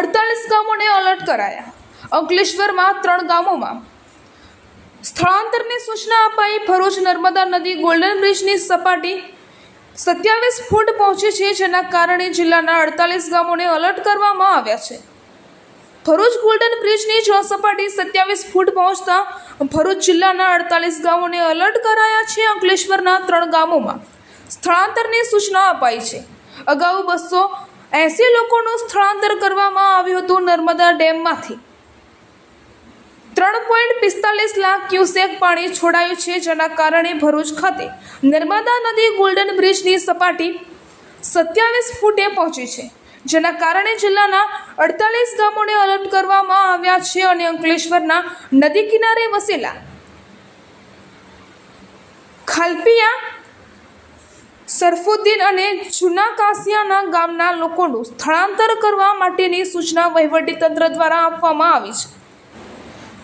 અડતાલીસ ગામોને અલર્ટ કરાયા. અંકલેશ્વરમાં ત્રણ ગામોમાં. સ્થળાંતરની સૂચના અપાઈ ભરૂચ નર્મદા નદી ગોલ્ડન બ્રિજની સપાટી સત્યાવીસ ફૂટ પહોંચી છે, જેના કારણે જિલ્લાના અડતાલીસ ગામોને અલર્ટ કરવામાં આવ્યા છે. ભરૂચ ગોલ્ડન બ્રિજની જળ સપાટી સત્યાવીસ ફૂટ પહોંચતા ભરૂચ જિલ્લાના અડતાલીસ ગામોને અલર્ટ કરાયા છે, અંકલેશ્વરના ત્રણ ગામોમાં. સ્થળાંતરની સૂચના અપાઈ છે. અગાઉ બસો એંસી લોકોનું સ્થળાંતર કરવામાં આવ્યું હતું નર્મદા ડેમમાંથી. ત્રણ પોઈન્ટ પિસ્તાલીસ લાખ ક્યુસેક પાણી છોડાયું છે, જેના કારણે ભરૂચ ખાતે નર્મદા નદી ગોલ્ડન બ્રિજની સપાટી સત્યાવીસ ફૂટે પહોંચી છે, જેના કારણે જિલ્લાના અડતાલીસ ગામોને અલર્ટ કરવામાં આવ્યા છે અને અંકલેશ્વરના નદી કિનારે વસેલા ખાલપિયા સરફુદ્દીન અને જૂના કાસિયાના ગામના લોકોનું સ્થળાંતર કરવા માટેની સૂચના વહીવટીતંત્ર દ્વારા આપવામાં આવી છે.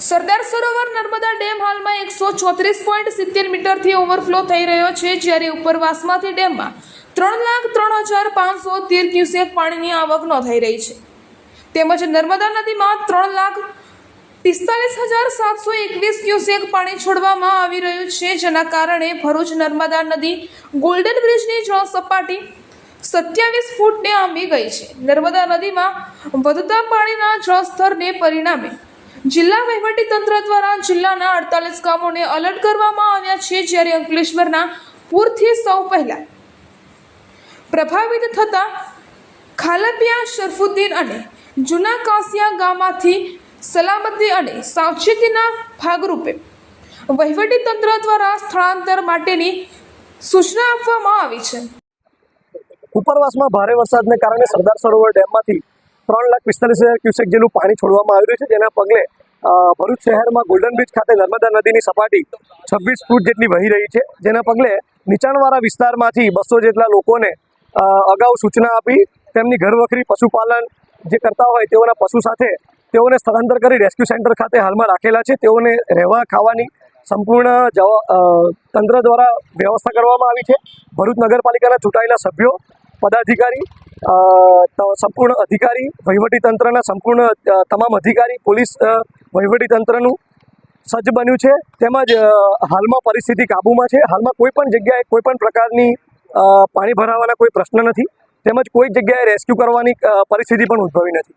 સરદાર સરોવર નર્મદા ડેમ હાલમાં એકસો ચોત્રીસ પોઈન્ટ સિત્તેર મીટરથી ઓવરફ્લો થઈ રહ્યો છે, જ્યારે ઉપરવાસમાંથી ડેમમાં ત્રણ લાખ ત્રણ હજાર પાંચસો તેર ક્યુસેક પાણીની આવક નોંધાઈ રહી છે. તેમજ નર્મદા નદીમાં ત્રણ લાખ પિસ્તાલીસ હજાર સાતસો એકવીસ ક્યુસેક પાણી છોડવામાં આવી રહ્યું છે. જેના કારણે ભરૂચ નર્મદા નદી ગોલ્ડન બ્રિજની જળ સપાટી સત્યાવીસ ફૂટને આંબી ગઈ છે. નર્મદા નદીમાં વધતા પાણીના જળસ્તરને પરિણામે જિલ્લા વહીવટીતંત્ર દ્વારા જિલ્લાના અડતાલીસ ગામોને અલર્ટ કરવામાં આવ્યા છે. જ્યારે અંકલેશ્વરના પૂરથી સૌ પહેલા પ્રભાવિત થતા ખાલપિયા, શરફુદ્દીન અને જૂના કાસિયા ગામમાંથી સલામતી અને સાવચેતીના ભાગરૂપે વહીવટીતંત્ર દ્વારા સ્થળાંતર માટેની સૂચના આપવામાં આવી છે. ઉપરવાસમાં ભારે વરસાદને કારણે સરદાર સરોવર ડેમમાંથી ત્રણ લાખ પિસ્તાલીસ હજાર ક્યુસેક જેટલું પાણી છોડવામાં આવી રહ્યું છે. જેના પગલે ભરૂચ શહેરમાં ગોલ્ડન બ્રિજ ખાતે નર્મદા નદીની સપાટી છવ્વીસ ફૂટ જેટલી વહી રહી છે. જેના પગલે નીચાણવાળા વિસ્તારમાંથી બસો જેટલા લોકોને અગાઉ સૂચના આપી તેમની ઘરવખરી પશુપાલન જે કરતા હોય તેઓના પશુ સાથે તેઓને સ્થળાંતર કરી રેસ્ક્યુ સેન્ટર ખાતે હાલમાં રાખેલા છે. તેઓને રહેવા, ખાવાની સંપૂર્ણ તંત્ર દ્વારા વ્યવસ્થા કરવામાં આવી છે. ભરૂચ નગરપાલિકાના ચૂંટાયેલા સભ્યો, પદાધિકારી સંપૂર્ણ અધિકારી, વહીવટી તંત્રના સંપૂર્ણ તમામ અધિકારી, પોલીસ વહીવટી તંત્રનું સજ્જ બન્યું છે. તેમજ હાલમાં પરિસ્થિતિ કાબૂમાં છે. હાલમાં કોઈ પણ જગ્યાએ કોઈ પણ પ્રકારની પાણી ભરાવાના કોઈ પ્રશ્ન નથી. તેમજ કોઈ જગ્યાએ રેસ્ક્યુ કરવાની પરિસ્થિતિ પણ ઉદ્ભવી નથી.